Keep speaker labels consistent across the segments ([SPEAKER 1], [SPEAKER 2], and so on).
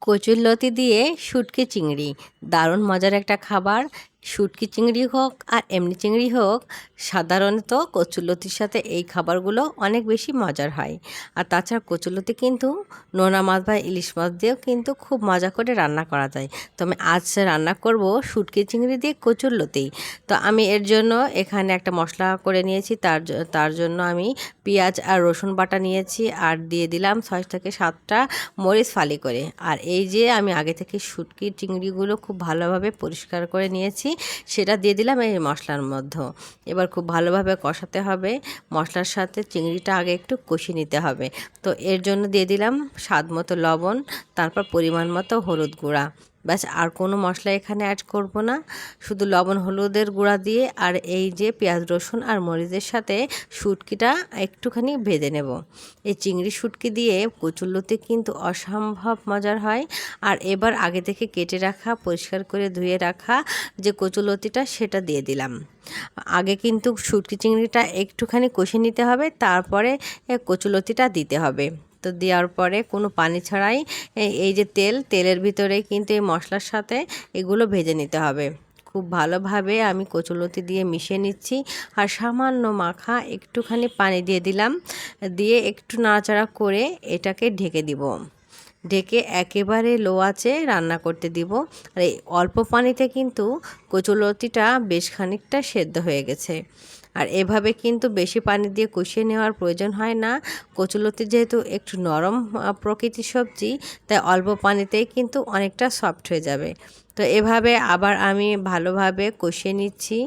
[SPEAKER 1] কচুরলতি দিয়ে শুটকি চিংড়ি। দারুণ মজার একটা খাবার। শুটকি চিংড়ি হোক আর এমনি চিংড়ি হোক, সাধারণত কচুরলতির সাথে এই খাবারগুলো অনেক বেশি মজার হয়। আর তাছাড়া কচুরলতি কিন্তু নোনা মাছ বা ইলিশ মাছ দিয়েও কিন্তু খুব মজা করে রান্না করা যায়। তো আমি আজ রান্না করব শুটকি চিংড়ি দিয়ে কচুরলতি। তো আমি এর জন্য এখানে একটা মশলা করে নিয়েছি, তার তার জন্য আমি পেঁয়াজ আর রসুন বাটা নিয়েছি আর দিয়ে দিলাম ছয় থেকে সাতটা মরিচ ফালি করে। আর এই যে আমি আগে থেকে শুটকি চিংড়িগুলো খুব ভালোভাবে পরিষ্কার করে নিয়েছি সেটা দিয়ে দিলাম এই মশলার মধ্যে। এবার খুব ভালোভাবে কষাতে হবে। মশলার সাথে চিংড়িটা আগে একটু কষিয়ে নিতে হবে। তো এর জন্য দিয়ে দিলাম স্বাদ মতো লবণ, তারপর পরিমাণ মতো হলুদ গুঁড়া। ব্যাস, আর কোনো মশলা এখানে অ্যাড করব না। শুধু লবণ, হলুদের গুঁড়া দিয়ে, আর এই যে পেঁয়াজ, রসুন আর মরিচের সাথে শুটকিটা একটুখানি ভেজে নেব। এই চিংড়ি শুটকি দিয়ে কচুল্লুতে কিন্তু অসম্ভব মজার হয়। আর এবার আগে থেকে কেটে রাখা, পরিষ্কার করে ধুয়ে রাখা যে কচুলতিটা সেটা দিয়ে দিলাম। আগে কিন্তু শুটকি চিংড়িটা একটুখানি কষে নিতে হবে, তারপরে কচুলতিটা দিতে হবে। তো দেওয়ার পরে কোনো পানি ছাড়াই এই যে তেল, তেলের ভিতরে কিন্তু এই মশলার সাথে এগুলো ভেজে নিতে হবে। খুব ভালোভাবে আমি কচুলতি দিয়ে মিশিয়ে নিচ্ছি আর সামান্য মাখা একটুখানি পানি দিয়ে দিলাম। দিয়ে একটু নাড়াচাড়া করে এটাকে ঢেকে দিব। ঢেকে একেবারে লো আছে রান্না করতে দিব। আর এই অল্প পানিতে কিন্তু কচুলতিটা বেশ খানিকটা সেদ্ধ হয়ে গেছে। আর এভাবে কিন্তু বেশি পানি দিয়ে কষিয়ে নেওয়ার প্রয়োজন হয় না। কচুলতি যেহেতু একটু নরম প্রকৃতির সবজি, তাই অল্প পানিতেই কিন্তু অনেকটা সফট হয়ে যাবে। তো এভাবে আবার আমি ভালোভাবে কষিয়ে নিচ্ছি।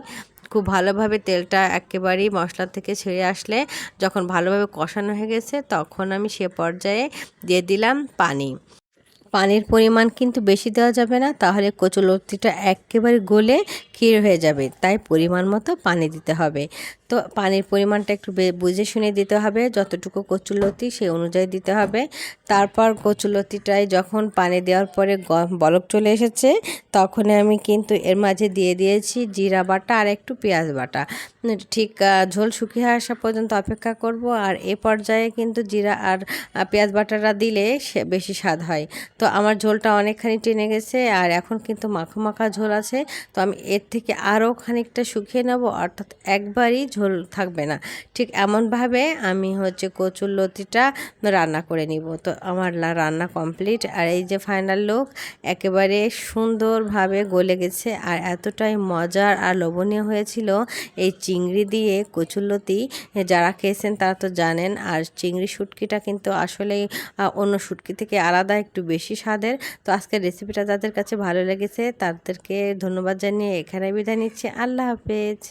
[SPEAKER 1] খুব ভালোভাবে তেলটা একেবারেই মশলা থেকে ছেড়ে আসলে যখন ভালোভাবে কষানো হয়ে গেছে, তখন আমি সে পর্যায়ে দিয়ে দিলাম পানি। পানির পরিমাণ কিন্তু বেশি দেওয়া যাবে না, তাহলে কচুলতিটা একেবারে গলে ক্ষীর হয়ে যাবে, তাই পরিমাণ মতো পানি দিতে হবে। তো পানির পরিমাণটা একটু বুঝে শুনে দিতে হবে, যতটুকু কচুলতি সেই অনুযায়ী দিতে হবে। তারপর কচুলতিটায় যখন পানি দেওয়ার পরে বলক চলে এসেছে তখন আমি কিন্তু এর মাঝে দিয়ে দিয়েছি জিরা বাটা আর একটু পেঁয়াজ বাটা। ঠিক ঝোল শুকিয়ে আসা পর্যন্ত অপেক্ষা করব, আর এ পর্যায়ে কিন্তু জিরা আর পেঁয়াজ বাটাটা দিলে সে বেশি স্বাদ হয়। তো আমার ঝোলটা অনেকখানি টেনে গেছে আর এখন কিন্তু মাখো মাখা ঝোল আছে। তো আমি এর থেকে আরও খানিকটা শুকিয়ে নেব, অর্থাৎ একবারই ঝোল থাকবে না। ঠিক এমনভাবে আমি হচ্ছে কচুর লতিটা রান্না করে নিব। তো আমার রান্না কমপ্লিট আর এই যে ফাইনাল লুক একেবারে সুন্দরভাবে গলে গেছে আর এতটাই মজার আর লোভনীয় হয়েছিল এই চিংড়ি দিয়ে কচুরলতি যারা খেয়েছেন তারা তো জানেন আর চিংড়ি শুটকিটা কিন্তু আসলেই অন্য শুটকি থেকে আলাদা, একটু বেশি স্বাদের। তো আজকের রেসিপিটা যাদের কাছে ভালো লেগেছে, তাদেরকে ধন্যবাদ জানিয়ে এখানে বিদায় নিচ্ছি। আল্লাহ হাফেজ।